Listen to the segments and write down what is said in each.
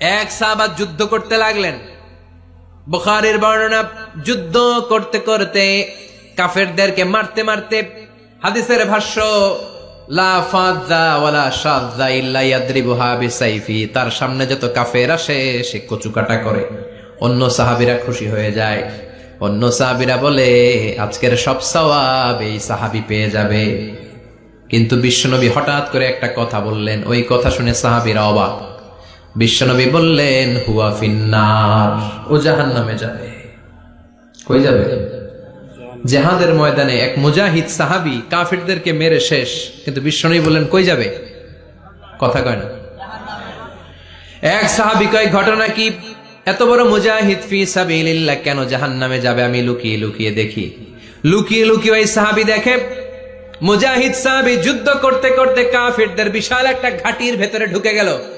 এক সাহাবাত যুদ্ধ করতে লাগলেন। বুখারের বর্ণনা, যুদ্ধ করতে করতে কাফেরদেরকে মারতে মারতে হাদিসের ভাষ্য তার সামনে যত কাফের আসে, সে কচুকাটা করে। অন্য সাহাবীরা খুশি হয়ে যায়। অন্য সাহাবীরা বলে, আজকের সব সওয়াব এই সাহাবী পেয়ে যাবে। কিন্তু বিশ্বনবী হঠাৎ করে একটা কথা বললেন। ওই কথা শুনে সাহাবিরা অবাক। বিশ্বনবী বললেন, হুয়া ফিন্নার। ও জাহান নামে যাবে। কই যাবে? জেহাদের ময়দানে এক মুজাহিদ সাহাবি কাফিরদেরকে মেরে শেষ। কিন্তু বিশ্বনবী বললেন, কই যাবে? কথা কয় না। এক সাহাবি কয়, ঘটনা কি? এত বড় মুজাহিদ ফি সাবিলিল্লাহ, কেন জাহান্নামে যাবে? আমি লুকিয়ে লুকিয়ে দেখি। লুকিয়ে লুকিয়ে ওই সাহাবি দেখে, মুজাহিদ সাহাবি যুদ্ধ করতে করতে কাফিরদের বিশাল একটা ঘাটির ভেতরে ঢুকে গেল।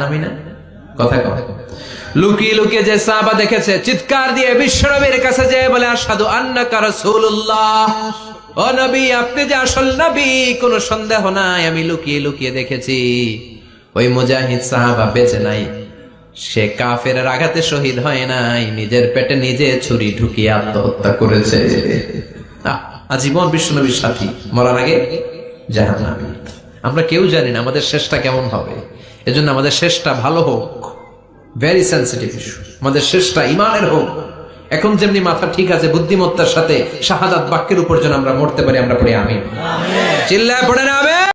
নামই না? কথা কয় লুকিয়ে লুকিয়ে যে সাহাবা দেখেছে, চিৎকার দিয়ে বিশ্বনবীর কাছে যেয়ে বলে আসাদু আন্নাকা রাসূলুল্লাহ। ও নবী, আপনি যে আসল নবী, কোনো সন্দেহ নাই, আমি লুকিয়ে লুকিয়ে দেখেছি। ওই মুজাহিদ সাহাবা বেঁচে নাই। সে কাফের আঘাতে শহীদ হয় নাই, নিজের পেটে নিজে ছুরি ঢুকিয়ে আত্মহত্যা করেছে। আজীবন বিশ্বনবীর সাথী, মরার আগে জাহান্নামী। আমরা কেউ জানি না, আমাদের শেষটা কেমন হবে। এজন্য আমাদের শেষটা ভালো হোক। ভেরি সেন্সিটিভ ইস্যু আমাদের শেষটা ইমানের হোক। এখন যেমনি মাথা ঠিক আছে বুদ্ধিমত্তার সাথে শাহাদাত বাক্যের উপর যেন আমরা মরতে পারি আমরা পড়ে আমি চিল্লায় পড়ে না